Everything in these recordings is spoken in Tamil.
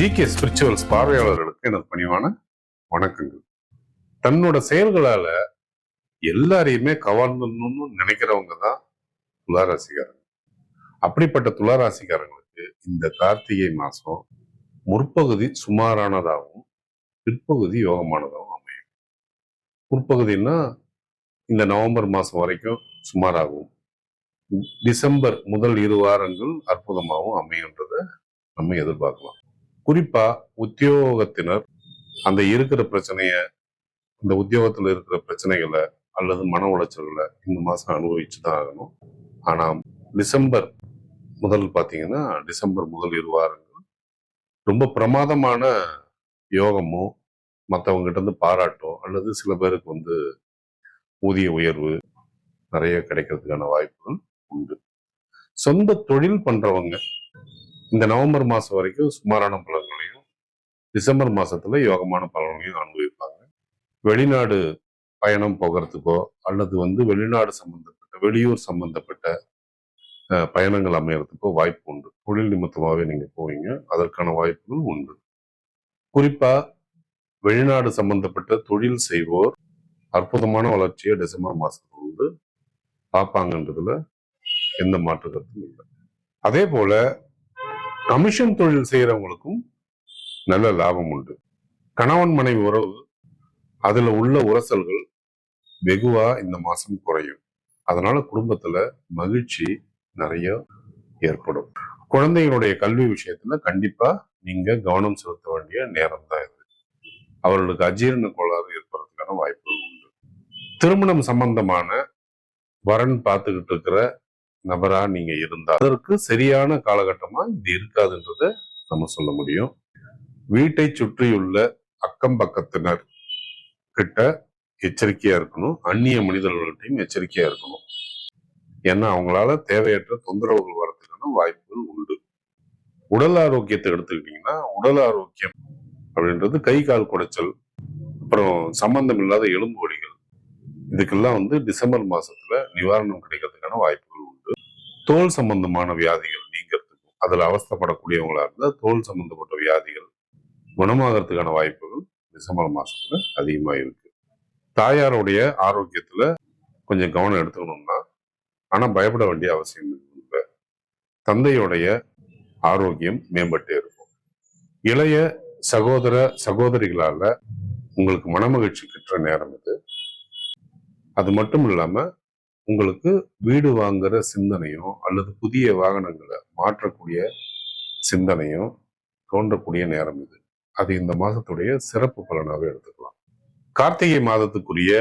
ஜிகே ஸ்பிரிச்சுவல்ஸ் பார்வையாளர்களுக்கு எனது பணிவான வணக்கங்கள். தன்னோட செயல்களால எல்லாரையுமே கவர்ந்துடணும்னு நினைக்கிறவங்க தான் துளாராசிக்காரங்க. அப்படிப்பட்ட துளாராசிக்காரங்களுக்கு இந்த கார்த்திகை மாசம் முற்பகுதி சுமாரானதாகவும் பிற்பகுதி யோகமானதாகவும் அமையும். முற்பகுதின்னா இந்த நவம்பர் மாசம் வரைக்கும் சுமாராகவும் டிசம்பர் முதல் இரு வாரங்கள் அற்புதமாகவும் அமையுன்றத நம்ம எதிர்பார்க்கலாம். குறிப்பா உத்தியோகத்தினர் அந்த இருக்கிற பிரச்சனைய இந்த உத்தியோகத்துல இருக்கிற பிரச்சனைகளை அல்லது மன உளைச்சல்களை இந்த மாசம் அனுபவிச்சு தான் ஆகணும். ஆனா டிசம்பர் முதல் பாத்தீங்கன்னா டிசம்பர் முதல் இரு வாரங்கள் ரொம்ப பிரமாதமான யோகமோ மற்றவங்க இருந்து பாராட்டோ அல்லது சில பேருக்கு வந்து ஊதிய உயர்வு நிறைய கிடைக்கிறதுக்கான வாய்ப்புகள் உண்டு. சொந்த தொழில் பண்றவங்க இந்த நவம்பர் மாதம் வரைக்கும் சுமாரான பலன்களையும் டிசம்பர் மாசத்துல யோகமான பலன்களையும் அனுபவிப்பாங்க. வெளிநாடு பயணம் போகிறதுக்கோ அல்லது வந்து வெளிநாடு சம்பந்தப்பட்ட வெளியூர் சம்பந்தப்பட்ட பயணங்கள் அமையறதுக்கோ வாய்ப்பு உண்டு. தொழில் நிமித்தமாகவே நீங்கள் போவீங்க. அதற்கான வாய்ப்புகள் உண்டு. குறிப்பாக வெளிநாடு சம்பந்தப்பட்ட தொழில் செய்வோர் அற்புதமான வளர்ச்சியை டிசம்பர் மாசத்துல வந்து பார்ப்பாங்கன்றதுல எந்த மாற்று கருத்தும் இல்லை. அதே போல கமிஷன் தொழில் செய்யறவங்களுக்கும் நல்ல லாபம் உண்டு. கணவன் மனைவி உறவு அதுல உள்ள உரசல்கள் வெகுவா இந்த மாசம் குறையும். அதனால குடும்பத்துல மகிழ்ச்சி நிறைய ஏற்படும். குழந்தைகளுடைய கல்வி விஷயத்துல கண்டிப்பா நீங்க கவனம் செலுத்த வேண்டிய நேரம் தான் இது. அவர்களுக்கு அஜீரண கோளாறு ஏற்படுறதுக்கான வாய்ப்புகள் உண்டு. திருமணம் சம்பந்தமான வரன் பார்த்துக்கிட்டு இருக்கிற நபரா நீங்க இருந்தா அதற்கு சரியான காலகட்டமா இது இருக்காதுன்றத நம்ம சொல்ல முடியும். வீட்டை சுற்றியுள்ள அக்கம் பக்கத்தினர் கிட்ட எச்சரிக்கையா இருக்கணும். அந்நிய மனிதர்கள்ட்டையும் எச்சரிக்கையா இருக்கணும். ஏன்னா அவங்களால தேவையற்ற தொந்தரவுகள் வரதுக்கான வாய்ப்புகள் உண்டு. உடல் ஆரோக்கியத்தை எடுத்துக்கிட்டீங்கன்னா உடல் ஆரோக்கியம் அப்படின்றது கை கால் குடைச்சல் அப்புறம் சம்பந்தம் இல்லாத எலும்பு வலிகள் இதுக்கெல்லாம் வந்து டிசம்பர் மாசத்துல நிவாரணம் கிடைக்கிறதுக்கான வாய்ப்புகள் தோல் சம்பந்தமான வியாதிகள் நீங்கிறதுக்கும் அதுல அவஸ்தைப்படக்கூடியவங்களா இருந்தால் தோல் சம்பந்தப்பட்ட வியாதிகள் குணமாகறதுக்கான வாய்ப்புகள் டிசம்பர் மாசத்துல அதிகமா இருக்கு. தாயாருடைய ஆரோக்கியத்துல கொஞ்சம் கவனம் எடுத்துக்கணும்னா ஆனா பயப்பட வேண்டிய அவசியம் இல்லை. தந்தையுடைய ஆரோக்கியம் மேம்பட்டே இருக்கும். இளைய சகோதர சகோதரிகளால உங்களுக்கு மனமகிழ்ச்சி கிட்டுற நேரம் இது. அது மட்டும் இல்லாம உங்களுக்கு வீடு வாங்குற சிந்தனையும் அல்லது புதிய வாகனங்களை மாற்றக்கூடிய சிந்தனையும் தோன்றக்கூடிய நேரம் இது. அது இந்த மாதத்துடைய சிறப்பு பலனாக எடுத்துக்கலாம். கார்த்திகை மாதத்துக்குரிய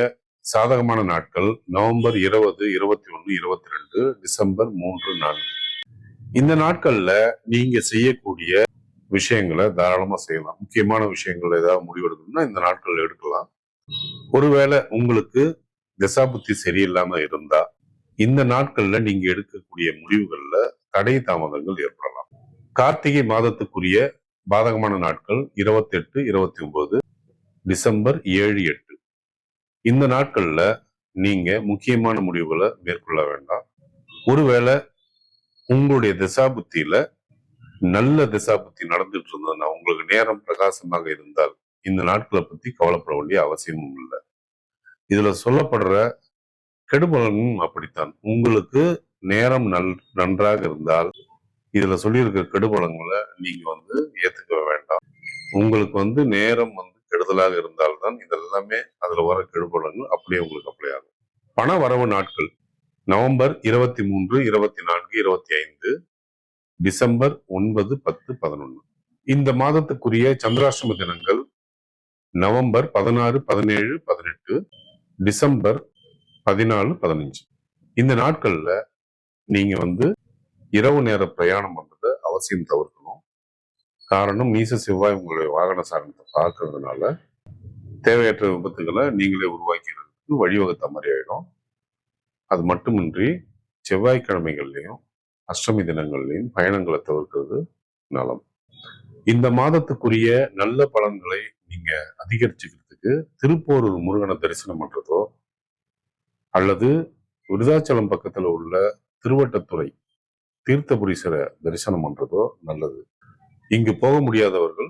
சாதகமான நாட்கள் நவம்பர் இருபது இருபத்தி ஒன்று இருபத்தி ரெண்டு டிசம்பர் மூன்று நான்கு. இந்த நாட்கள்ல நீங்க செய்யக்கூடிய விஷயங்களை தாராளமா செய்யலாம். முக்கியமான விஷயங்கள் ஏதாவது முடிவெடுக்கணும்னா இந்த நாட்கள் எடுக்கலாம். ஒருவேளை உங்களுக்கு திசாபுத்தி சரியில்லாம இருந்தா இந்த நாட்கள்ல நீங்க எடுக்கக்கூடிய முடிவுகள்ல தடை தாமதங்கள் ஏற்படலாம். கார்த்திகை மாதத்துக்குரிய பாதகமான நாட்கள் இருபத்தி எட்டு இருபத்தி ஒன்பது டிசம்பர் ஏழு எட்டு. இந்த நாட்கள்ல நீங்க முக்கியமான முடிவுகளை மேற்கொள்ள வேண்டாம். ஒருவேளை உங்களுடைய திசாபுத்தியில நல்ல திசாபுத்தி நடந்துட்டு இருந்ததுன்னா உங்களுக்கு நேரம் பிரகாசமாக இருந்தால் இந்த நாட்களை பத்தி கவலைப்பட வேண்டிய அவசியமும் இல்லை. இதுல சொல்லப்படுற கெடுபலனும் அப்படித்தான். உங்களுக்கு நேரம் நல் நன்றாக இருந்தால் இதுல சொல்லியிருக்கிற கெடுபலங்களை நீங்க வந்து ஏத்துக்க வேண்டாம். உங்களுக்கு வந்து நேரம் வந்து கெடுதலாக இருந்தால்தான் இதெல்லாமே அதுல வர கெடுபலங்கள் அப்படியே உங்களுக்கு அப்ளை ஆகும். பண வரவு நாட்கள். நவம்பர் இருபத்தி மூன்று இருபத்தி நான்கு இருபத்தி ஐந்து டிசம்பர் ஒன்பது பத்து பதினொன்று இந்த மாதத்துக்குரிய சந்திராஷ்டம தினங்கள் நவம்பர் பதினாறு பதினேழு பதினெட்டு டிசம்பர் பதினாலு பதினஞ்சு. இந்த நாட்கள்ல நீங்க வந்து இரவு நேர பிரயாணம் பண்றதை அவசியம் தவிர்க்கணும். காரணம் மீச செவ்வாய் உங்களுடைய வாகன சாரணத்தை பார்க்கறதுனால தேவையற்ற விபத்துகளை நீங்களே உருவாக்கிறதுக்கு வழிவகுத்த மாதிரி ஆயிடும். அது மட்டுமின்றி செவ்வாய்க்கிழமைகள்லையும் அஷ்டமி தினங்கள்லையும் பயணங்களை தவிர்க்கிறது நலம். இந்த மாதத்துக்குரிய நல்ல பலன்களை நீங்க அதிகரிச்சுக்கிறதுக்கு திருப்போரூர் முருகனை தரிசனம் பண்றதோ அல்லது விருதாச்சலம் பக்கத்துல உள்ள திருவட்டத்துறை தீர்த்தபுரீஸ்வர தரிசனம் பண்றதோ நல்லது. இங்கு போக முடியாதவர்கள்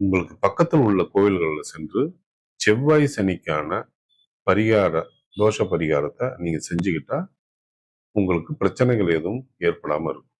உங்களுக்கு பக்கத்தில் உள்ள கோவில்களில் சென்று செவ்வாய் சனிக்கான பரிகார தோஷ பரிகாரத்தை நீங்க செஞ்சுக்கிட்டா உங்களுக்கு பிரச்சனைகள் எதுவும் ஏற்படாம இருக்கும்.